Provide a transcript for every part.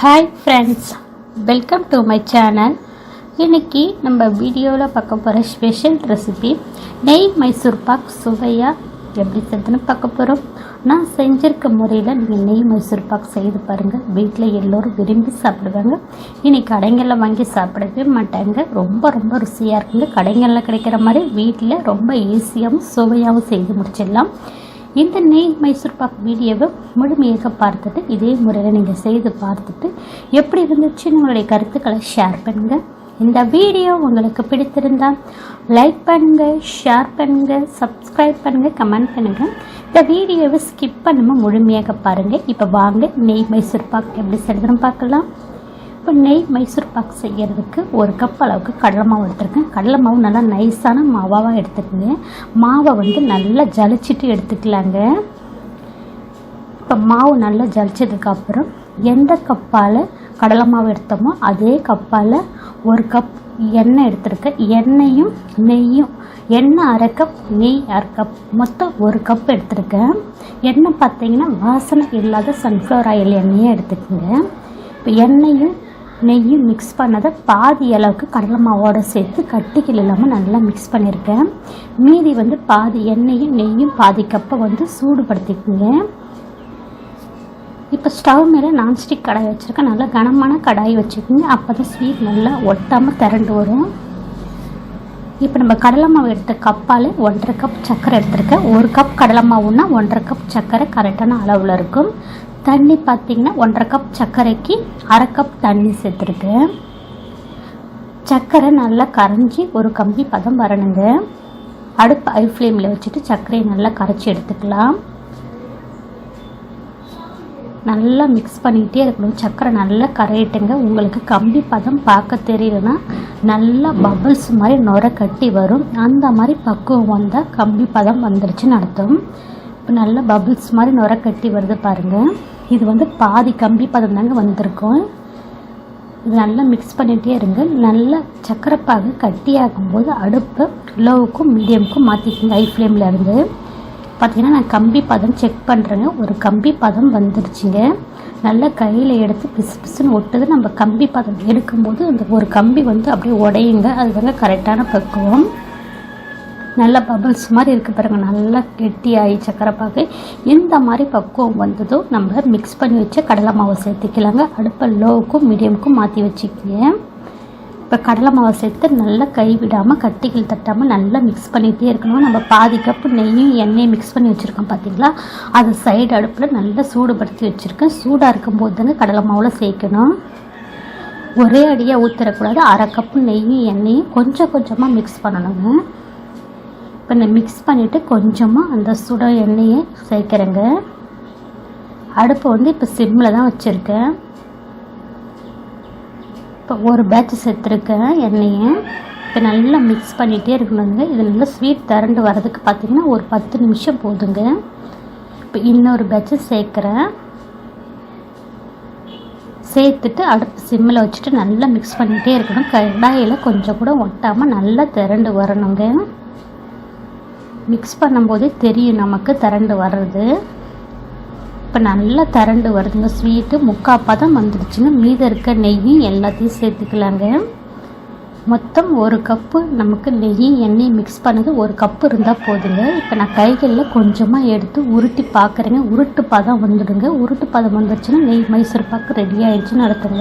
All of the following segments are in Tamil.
Hi friends welcome to my channel இன்னைக்கு நம்ம வீடியோவில் பார்க்க போகிற ஸ்பெஷல் ரெசிபி நெய் மைசூர் பாக் சுவையாக எப்படி செய்யுதுன்னு பார்க்க போகிறோம் நான் செஞ்சிருக்க முறையில் நீங்கள் நெய் மைசூர் பாக் செய்து பாருங்கள் வீட்டில் எல்லோரும் விரும்பி சாப்பிடுவாங்க. இனி கடைகளில் வாங்கி சாப்பிடவே மாட்டாங்க. ரொம்ப ரொம்ப ருசியாக இருக்குங்க கடைகளில் கிடைக்கிற மாதிரி வீட்டில் ரொம்ப ஈஸியாகவும் சுவையாகவும் செய்து முடிச்சிடலாம். இந்த நெய் மைசூர் பாக் வீடியோவை முழுமையாக பார்த்துட்டு இதே முறையில் நீங்கள் செய்து பார்த்துட்டு எப்படி இருந்துச்சு உங்களுடைய கருத்துக்களை ஷேர் பண்ணுங்கள் இந்த வீடியோ உங்களுக்கு பிடித்திருந்தால் லைக் பண்ணுங்கள் ஷேர் பண்ணுங்கள் சப்ஸ்கிரைப் பண்ணுங்கள் கமெண்ட் பண்ணுங்கள் இந்த வீடியோவை ஸ்கிப் பண்ணாமல் முழுமையாக பாருங்கள் இப்போ வாங்க நெய் மைசூர் பாக் எப்படி செய்கிறோம் பார்க்கலாம். இப்போ நெய் மைசூர் பாக் செய்கிறதுக்கு ஒரு கப் அளவுக்கு கடலை மாவு எடுத்துருக்கேன். கடலை மாவு நல்லா நைஸான மாவாக எடுத்துக்கங்க மாவை வந்து நல்லா ஜலிச்சிட்டு எடுத்துக்கலாங்க. இப்போ மாவு நல்லா ஜலிச்சதுக்கப்புறம் எந்த கப்பால் கடலை மாவு எடுத்தோமோ அதே கப்பால் ஒரு கப் எண்ணெய் எடுத்திருக்கேன். எண்ணெயும் நெய்யும் எண்ணெய் அரை கப் நெய் அரை கப் மொத்தம் ஒரு கப் எடுத்திருக்கேன். எண்ணெய் பார்த்தீங்கன்னா வாசனை இல்லாத சன்ஃப்ளவர் ஆயில் எண்ணெயே எடுத்துக்கோங்க. இப்போ எண்ணெயும் நெய்யும் மிக்ஸ் பண்ணதை பாதி அளவுக்கு கடலை மாவோடு சேர்த்து கட்டிகள் இல்லாமல் நல்லா மிக்ஸ் பண்ணியிருக்கேன் மீதி வந்து பாதி எண்ணெயும் நெய்யும் பாதி கப்பை வந்து சூடுபடுத்திக்கோங்க. இப்போ ஸ்டவ் மேலே நான்ஸ்டிக் கடாய் வச்சுருக்கேன். நல்லா கனமான கடாய் வச்சுக்கோங்க. அப்போ தான் ஸ்வீட் நல்லா ஒட்டாமல் திரண்டு வரும். இப்போ நம்ம கடலை மாவு எடுத்த கப்பால் ஒன்றரை கப் சர்க்கரை எடுத்திருக்கேன். ஒரு கப் கடலை மாவுன்னா ஒன்றரை கப் சர்க்கரை கரெக்டான அளவில் இருக்கும். தண்ணி பார்த்திங்கன்னா ஒன்றரை கப் சர்க்கரைக்கு அரை கப் தண்ணி சேர்த்துருக்கேன் சர்க்கரை நல்லா கரைஞ்சி ஒரு கம்பி பதம் வரணுங்க. அடுப்பு ஐ ஃப்ளேமில் வச்சுட்டு சர்க்கரையை நல்லா கரைச்சி எடுத்துக்கலாம். நல்லா மிக்ஸ் பண்ணிகிட்டே இருக்கணும். சர்க்கரை நல்லா கரையிட்டுங்க. உங்களுக்கு கம்பி பதம் பார்க்க தெரியலனா நல்லா பபிள்ஸ் மாதிரி நுர கட்டி வரும். அந்த மாதிரி பக்குவம் வந்தால் கம்பி பதம் வந்துருச்சுன்னு அர்த்தம். இப்போ நல்லா பபுள்ஸ் மாதிரி நுர கட்டி வருது பாருங்கள் இது வந்து பாதி கம்பி பதம் தாங்க வந்திருக்கும். இது நல்லா மிக்ஸ் பண்ணிகிட்டே இருங்க. நல்லா சக்கரைப்பாகு கட்டியாகும்போது அடுப்பை லோவுக்கும் மீடியமுக்கும் மாற்றிக்கோங்க ஐ ஃப்ளேமில் இருந்து. பார்த்திங்கன்னா நான் கம்பி பதம் செக் பண்ணுறேங்க ஒரு கம்பி பதம் வந்துடுச்சுங்க நல்லா கையில் எடுத்து பிசு பிசுன்னு ஒட்டுது. நம்ம கம்பி பதம் எடுக்கும்போது அந்த ஒரு கம்பி வந்து அப்படியே உடையுங்க. அது வந்து கரெக்டான பக்குவம். நல்ல பபிள்ஸ் மாதிரி இருக்குது பாருங்கள் நல்லா கெட்டியாகி சக்கரை சக்கரைப்பாகு. இந்த மாதிரி பக்குவம் வந்ததும் நம்ம மிக்ஸ் பண்ணி வச்ச கடலை மாவை சேர்த்துக்கலாங்க. அடுப்பை லோவுக்கும் மீடியமுக்கும் மாற்றி வச்சுக்கேன் இப்போ கடலை மாவை சேர்த்து நல்லா கைவிடாமல் கட்டிகள் தட்டாமல் நல்லா மிக்ஸ் பண்ணிகிட்டே இருக்கணும். நம்ம பாதி கப்பு நெய்யும் எண்ணெயும் மிக்ஸ் பண்ணி வச்சுருக்கோம் பார்த்தீங்களா அது சைடு அடுப்பில் நல்லா சூடுபடுத்தி வச்சுருக்கேன். சூடாக இருக்கும்போது தாங்க கடலை மாவில் சேர்க்கணும். ஒரே அடியாக ஊற்றிடக்கூடாது அரை கப்பு நெய்யும் எண்ணெயும் கொஞ்சம் கொஞ்சமாக மிக்ஸ் பண்ணணுங்க. இப்போ நான் மிக்ஸ் பண்ணிவிட்டு கொஞ்சமாக அந்த சுட எண்ணெயை சேர்க்குறேங்க. அடுப்பு வந்து இப்போ சிம்மில் தான் வச்சுருக்கேன். இப்போ ஒரு பேட்ச் சேர்த்துருக்கேன் எண்ணெயை. இப்போ நல்லா மிக்ஸ் பண்ணிகிட்டே இருக்கணுங்க. இது நல்லா ஸ்வீட் திரண்டு வரதுக்கு பார்த்திங்கன்னா ஒரு பத்து நிமிஷம் போதுங்க. இப்போ இன்னொரு பேட்சை சேர்க்குறேன். சேர்த்துட்டு அடுப்பு சிம்மில் வச்சுட்டு நல்லா மிக்ஸ் பண்ணிகிட்டே இருக்கணும். கடாயில் கொஞ்சம் கூட ஒட்டாமல் நல்லா திரண்டு வரணுங்க. மிக்ஸ் பண்ணும்போது தெரியும் நமக்கு திரண்டு வர்றது. இப்போ நல்லா திரண்டு வருதுங்க. ஸ்வீட்டு முக்காப்பாக தான் வந்துடுச்சுங்க. மீதம் இருக்க நெய்யும் எல்லாத்தையும் சேர்த்துக்கலாங்க. மொத்தம் ஒரு கப்பு நமக்கு நெய் எண்ணெய் மிக்ஸ் பண்ணது. ஒரு கப்பு இருந்தால் போதுங்க. இப்போ நான் கைகளில் கொஞ்சமாக எடுத்து உருட்டி பார்க்குறேங்க உருட்டு பதம் வந்துடுங்க. உருட்டு பதம் வந்துடுச்சுன்னா நெய் மைசூர் பாக்கு ரெடி ஆகிடுச்சுன்னு நடத்துங்க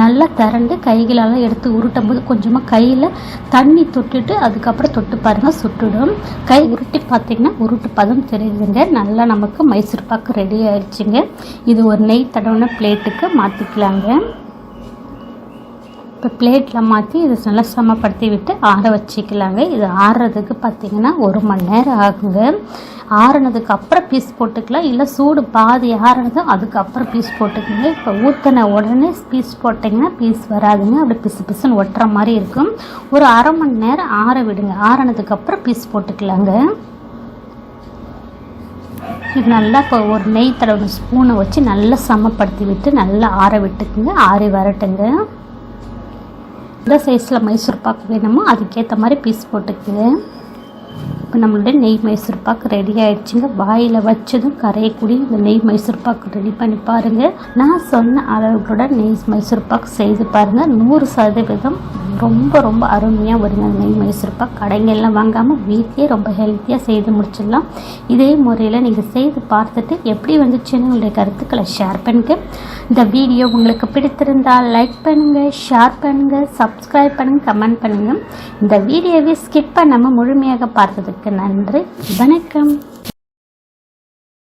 நல்லா திரண்டு கைகளெல்லாம் எடுத்து உருட்டும் போது கொஞ்சமாக கையில் தண்ணி தொட்டுட்டு அதுக்கப்புறம் தொட்டு பாருங்கள் சுட்டுடும். கை உருட்டி பார்த்திங்கன்னா உருட்டு பதம் தெரியுதுங்க. நல்லா நமக்கு மைசூர் பாக்கு ரெடி ஆகிடுச்சுங்க இது ஒரு நெய் தடவின பிளேட்டுக்கு மாற்றிக்கலாங்க இப்போ பிளேட்டில் மாற்றி இதை நல்லா சமப்படுத்தி விட்டு ஆற வச்சுக்கலாங்க. இது ஆறுறதுக்கு பார்த்திங்கன்னா ஒரு மணி நேரம் ஆகுங்க. ஆறுனதுக்கு அப்புறம் பீஸ் போட்டுக்கலாம். இல்லை சூடு பாதி ஆறுனதும் அதுக்கப்புறம் பீஸ் போட்டுக்கோங்க. இப்போ ஊற்றின உடனே பீஸ் போட்டிங்கன்னா பீஸ் வராதுங்க. அப்படி பிசு பிசுன்னு ஒட்டுற மாதிரி இருக்கும். ஒரு அரை மணி நேரம் ஆற விடுங்க. ஆறுனதுக்கப்புறம் பீஸ் போட்டுக்கலாங்க. இது நல்லா இப்போ ஒரு நெய் தடவை ஸ்பூனை வச்சு நல்லா சமப்படுத்தி விட்டு நல்லா ஆற விட்டுக்குங்க. ஆறி வரட்டுங்க. எந்த சைஸில் மைசூர் பாக்கு வேணுமோ அதுக்கேற்ற மாதிரி பீஸ் போட்டுக்குங்க இப்போ நம்மளுடைய நெய் மைசூர் பாக்கு ரெடி ஆயிடுச்சுங்க. வாயில் வச்சதும் கரையக்கூடிய இந்த நெய் மைசூர் பாக்கு ரெடி பண்ணி பாருங்கள் நான் சொன்ன அளவுகளோட நெய் மைசூர் பாக்கு செய்து பாருங்கள் நூறு சதவீதம் ரொம்ப ரொம்ப அருமையாக வருங்க. நெய் மைசூர் பாக் கடைங்கள்லாம் வாங்காமல் வீட்லேயே ரொம்ப ஹெல்த்தியாக செய்து முடிச்சிடலாம். இதே முறையில் நீங்கள் செய்து பார்த்துட்டு எப்படி வந்துச்சுன்னு உங்களுடைய கருத்துக்களை ஷேர் பண்ணுங்க. இந்த வீடியோ உங்களுக்கு பிடித்திருந்தால் லைக் பண்ணுங்கள் ஷேர் பண்ணுங்கள் சப்ஸ்கிரைப் பண்ணுங்கள் கமெண்ட் பண்ணுங்கள் இந்த வீடியோவை ஸ்கிப் பண்ணாமல் முழுமையாக பார்த்ததுக்கு நன்றி. வணக்கம்.